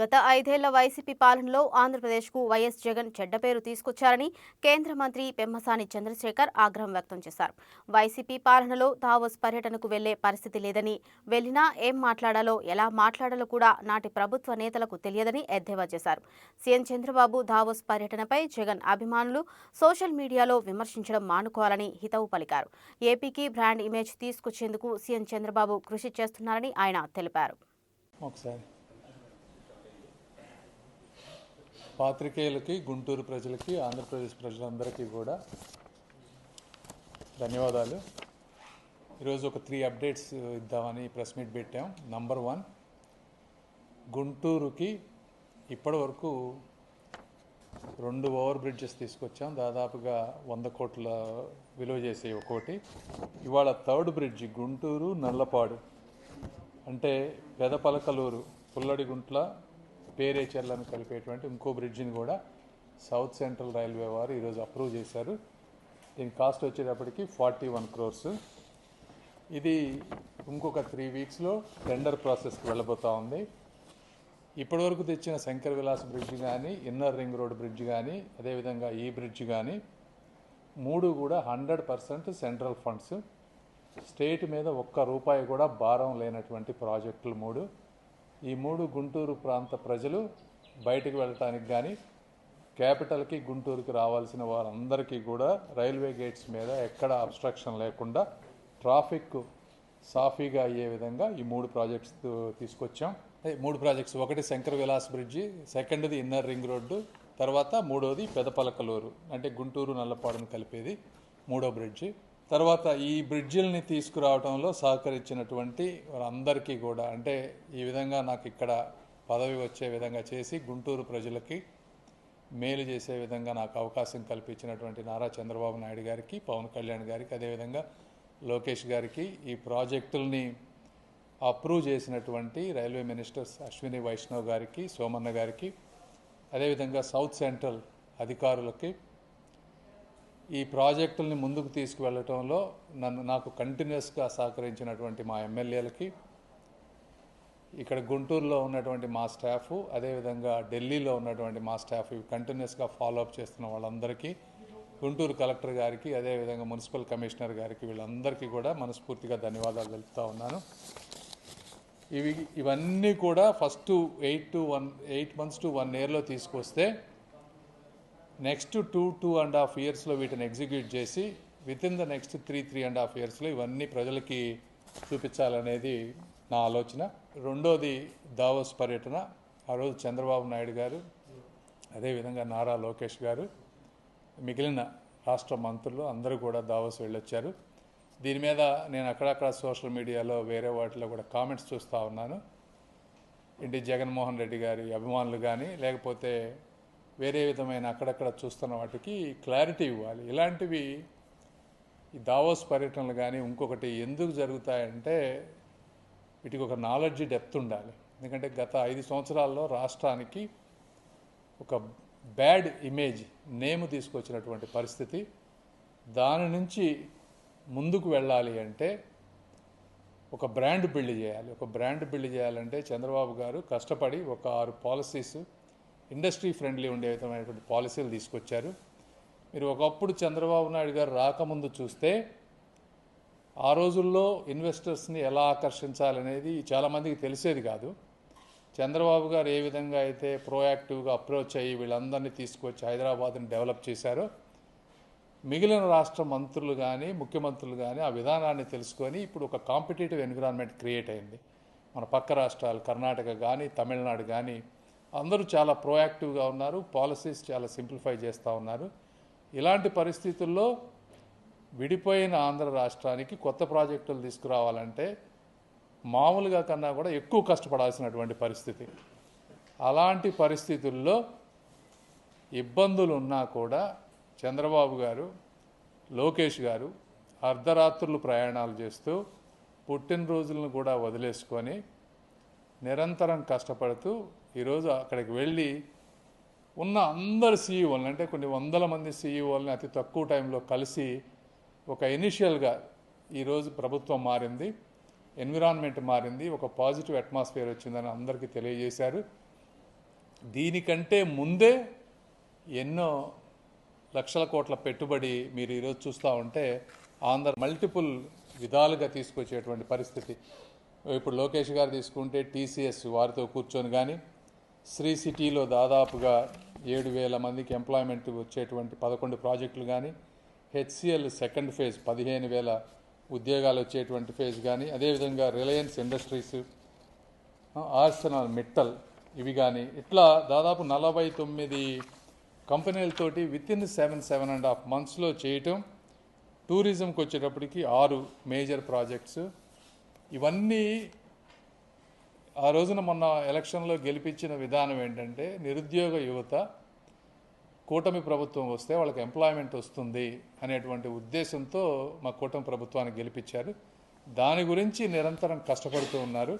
గత ఐదేళ్ళ వైసీపీ పాలనలో ఆంధ్రప్రదేశ్కు వైఎస్ జగన్ చెడ్డ పేరు తీసుకొచ్చారని కేంద్ర మంత్రి పెమ్మసాని చంద్రశేఖర్ ఆగ్రహం వ్యక్తం చేశారు. వైసీపీ పాలనలో దావోస్ పర్యటనకు వెళ్ళే పరిస్థితి లేదని వెళ్ళినా ఏం మాట్లాడాలో ఎలా మాట్లాడాలో కూడా నాటి ప్రభుత్వ నేతలకు తెలియదని ఎద్దేవా చేశారు. సీఎం చంద్రబాబు దావోస్ పర్యటనపై జగన్ అభిమానులు సోషల్ మీడియాలో విమర్శించడం మానుకోవాలని హితవు పలికారు. ఏపీకి బ్రాండ్ ఇమేజ్ తీసుకొచ్చేందుకు సీఎం చంద్రబాబు కృషి చేస్తున్నారని ఆయన తెలిపారు. ఒకసారి. పాత్రికేయులకి గుంటూరు ప్రజలకి ఆంధ్రప్రదేశ్ ప్రజలందరికీ కూడా ధన్యవాదాలు. ఈరోజు ఒక త్రీ అప్డేట్స్ ఇద్దామని ప్రెస్ మీట్ పెట్టాం. నంబర్ వన్ గుంటూరుకి ఇప్పటి వరకు రెండు ఓవర్ బ్రిడ్జెస్ తీసుకొచ్చాం. దాదాపుగా వంద కోట్ల విలువ చేసే ఒకటి ఇవాళ థర్డ్ బ్రిడ్జి గుంటూరు నల్లపాడు. అంటే పెదపలకలూరు పుల్లడిగుంట్ల పేరేచర్లను కలిపేటువంటి ఇంకో బ్రిడ్జిని కూడా సౌత్ సెంట్రల్ రైల్వే వారు ఈరోజు అప్రూవ్ చేశారు. దీని కాస్ట్ వచ్చేటప్పటికి ఫార్టీ వన్ క్రోర్స్. ఇది ఇంకొక త్రీ వీక్స్లో టెండర్ ప్రాసెస్కి వెళ్ళబోతా ఉంది. ఇప్పటివరకు తెచ్చిన శంకర్ విలాస్ బ్రిడ్జ్ కానీ ఇన్నర్ రింగ్ రోడ్ బ్రిడ్జ్ కానీ అదేవిధంగా ఈ బ్రిడ్జ్ కానీ మూడు కూడా hundred percent central funds. State మీద ఒక్క రూపాయి కూడా భారం లేనటువంటి ప్రాజెక్టులు మూడు. ఈ మూడు గుంటూరు ప్రాంత ప్రజలు బయటకు వెళ్ళటానికి కానీ క్యాపిటల్కి గుంటూరుకి రావాల్సిన వారందరికీ కూడా రైల్వే గేట్స్ మీద ఎక్కడ అబ్స్ట్రక్షన్ లేకుండా ట్రాఫిక్ సాఫీగా అయ్యే విధంగా ఈ మూడు ప్రాజెక్ట్స్ తీసుకొచ్చాం. మూడు ప్రాజెక్ట్స్. ఒకటి శంకర్ విలాస్ బ్రిడ్జి సెకండ్ది ఇన్నర్ రింగ్ రోడ్డు తర్వాత మూడోది పెదపలకలూరు అంటే గుంటూరు నల్లపాడును కలిపేది మూడో బ్రిడ్జి. తర్వాత ఈ బ్రిడ్జిల్ని తీసుకురావడంలో సహకరించినటువంటి వారందరికీ కూడా అంటే ఈ విధంగా నాకు ఇక్కడ పదవి వచ్చే విధంగా చేసి గుంటూరు ప్రజలకి మేలు చేసే విధంగా నాకు అవకాశం కల్పించినటువంటి నారా చంద్రబాబు నాయుడు గారికి పవన్ కళ్యాణ్ గారికి అదేవిధంగా లోకేష్ గారికి ఈ ప్రాజెక్టుల్ని అప్రూవ్ చేసినటువంటి రైల్వే మినిస్టర్స్ అశ్విని వైష్ణవ్ గారికి సోమన్న గారికి అదేవిధంగా సౌత్ సెంట్రల్ అధికారులకి ఈ ప్రాజెక్టుల్ని ముందుకు తీసుకువెళ్ళటంలో నన్ను నాకు కంటిన్యూస్గా సహకరించినటువంటి మా ఎమ్మెల్యేలకి ఇక్కడ గుంటూరులో ఉన్నటువంటి మా స్టాఫ్ అదేవిధంగా ఢిల్లీలో ఉన్నటువంటి మా స్టాఫ్ ఇవి కంటిన్యూస్గా ఫాలోఅప్ చేస్తున్న వాళ్ళందరికీ గుంటూరు కలెక్టర్ గారికి అదేవిధంగా మున్సిపల్ కమిషనర్ గారికి వీళ్ళందరికీ కూడా మనస్ఫూర్తిగా ధన్యవాదాలు తెలుపుతూ ఉన్నాను. ఇవి ఇవన్నీ కూడా first eight to one eight months to one ఇయర్లో తీసుకొస్తే next two two and half ఇయర్స్లో వీటిని ఎగ్జిక్యూట్ చేసి within the next three three and half ఇయర్స్లో ఇవన్నీ ప్రజలకి చూపించాలనేది నా ఆలోచన. రెండోది దావోస్ పర్యటన. ఆ రోజు చంద్రబాబు నాయుడు గారు అదేవిధంగా నారా లోకేష్ గారు మిగిలిన రాష్ట్ర మంత్రులు అందరూ కూడా దావోస్ వెళ్ళొచ్చారు. దీని మీద నేను అక్కడక్కడ సోషల్ మీడియాలో వేరే వాటిలో కూడా కామెంట్స్ చూస్తూ ఉన్నాను. ఇంటి జగన్మోహన్ రెడ్డి గారి అభిమానులు కానీ లేకపోతే వేరే విధమైన అక్కడక్కడ చూస్తున్న వాటికి క్లారిటీ ఇవ్వాలి. ఇలాంటివి ఈ దావోస్ పర్యటనలు కానీ ఇంకొకటి ఎందుకు జరుగుతాయంటే వీటికి ఒక నాలెడ్జ్ డెప్త్ ఉండాలి. ఎందుకంటే గత ఐదు సంవత్సరాల్లో రాష్ట్రానికి ఒక బ్యాడ్ ఇమేజ్ నేమ్ తీసుకొచ్చినటువంటి పరిస్థితి. దాని నుంచి ముందుకు వెళ్ళాలి అంటే ఒక బ్రాండ్ బిల్డ్ చేయాలి. ఒక బ్రాండ్ బిల్డ్ చేయాలంటే చంద్రబాబు గారు కష్టపడి ఒక ఆరు పాలసీస్ ఇండస్ట్రీ ఫ్రెండ్లీ ఉండే విధమైనటువంటి పాలసీలు తీసుకొచ్చారు. మీరు ఒకప్పుడు చంద్రబాబు నాయుడు గారు రాకముందు చూస్తే ఆ రోజుల్లో ఇన్వెస్టర్స్ని ఎలా ఆకర్షించాలనేది చాలామందికి తెలిసేది కాదు. చంద్రబాబు గారు ఏ విధంగా అయితే ప్రోయాక్టివ్గా అప్రోచ్ అయ్యి వీళ్ళందరినీ తీసుకొచ్చి హైదరాబాద్ని డెవలప్ చేశారో మిగిలిన రాష్ట్ర మంత్రులు కానీ ముఖ్యమంత్రులు కానీ ఆ విధానాన్ని తెలుసుకొని ఇప్పుడు ఒక కాంపిటేటివ్ ఎన్విరాన్మెంట్ క్రియేట్ అయింది. మన పక్క రాష్ట్రాలు కర్ణాటక కానీ తమిళనాడు కానీ అందరూ చాలా ప్రోయాక్టివ్గా ఉన్నారు పాలసీస్ చాలా సింప్లిఫై చేస్తూ ఉన్నారు. ఇలాంటి పరిస్థితుల్లో విడిపోయిన ఆంధ్ర రాష్ట్రానికి కొత్త ప్రాజెక్టులు తీసుకురావాలంటే మామూలుగా కన్నా కూడా ఎక్కువ కష్టపడాల్సినటువంటి పరిస్థితి. అలాంటి పరిస్థితుల్లో ఇబ్బందులు ఉన్నా కూడా చంద్రబాబు గారు లోకేష్ గారు అర్ధరాత్రులు ప్రయాణాలు చేస్తూ పుట్టినరోజులను కూడా వదిలేసుకొని నిరంతరం కష్టపడుతూ ఈరోజు అక్కడికి వెళ్ళి ఉన్న అందరు సీఈఓలను అంటే కొన్ని వందల మంది సీఈఓలని అతి తక్కువ టైంలో కలిసి ఒక ఇనిషియల్గా ఈరోజు ప్రభుత్వం మారింది ఎన్విరాన్మెంట్ మారింది ఒక పాజిటివ్ అట్మాస్ఫియర్ వచ్చిందని అందరికీ తెలియజేశారు. దీనికంటే ముందే ఎన్నో లక్షల కోట్ల పెట్టుబడి మీరు ఈరోజు చూస్తూ ఉంటే ఆంధ్ర మల్టిపుల్ విధాలుగా తీసుకొచ్చేటువంటి పరిస్థితి. ఇప్పుడు లోకేష్ గారు తీసుకుంటే టీసీఎస్ వారితో కూర్చొని కానీ శ్రీ సిటీలో దాదాపుగా ఏడు వేల మందికి ఎంప్లాయ్మెంట్ వచ్చేటువంటి పదకొండు ప్రాజెక్టులు కానీ హెచ్సిఎల్ సెకండ్ ఫేజ్ పదిహేను వేల ఉద్యోగాలు వచ్చేటువంటి ఫేజ్ కానీ అదేవిధంగా రిలయన్స్ ఇండస్ట్రీస్ ఆర్సనల్ మిట్టల్ ఇవి కానీ ఇట్లా దాదాపు నలభై తొమ్మిది కంపెనీలతోటి within seven seven and half మంత్స్లో చేయటం టూరిజంకి వచ్చేటప్పటికి ఆరు మేజర్ ప్రాజెక్ట్స్ ఇవన్నీ ఆ రోజున మొన్న ఎలక్షన్లో గెలిపించిన విధానం ఏంటంటే నిరుద్యోగ యువత కూటమి ప్రభుత్వం వస్తే వాళ్ళకి ఎంప్లాయ్మెంట్ వస్తుంది అనేటువంటి ఉద్దేశంతో మా కూటమి ప్రభుత్వాన్ని గెలిపించారు. దాని గురించి నిరంతరం కష్టపడుతూ ఉన్నారు.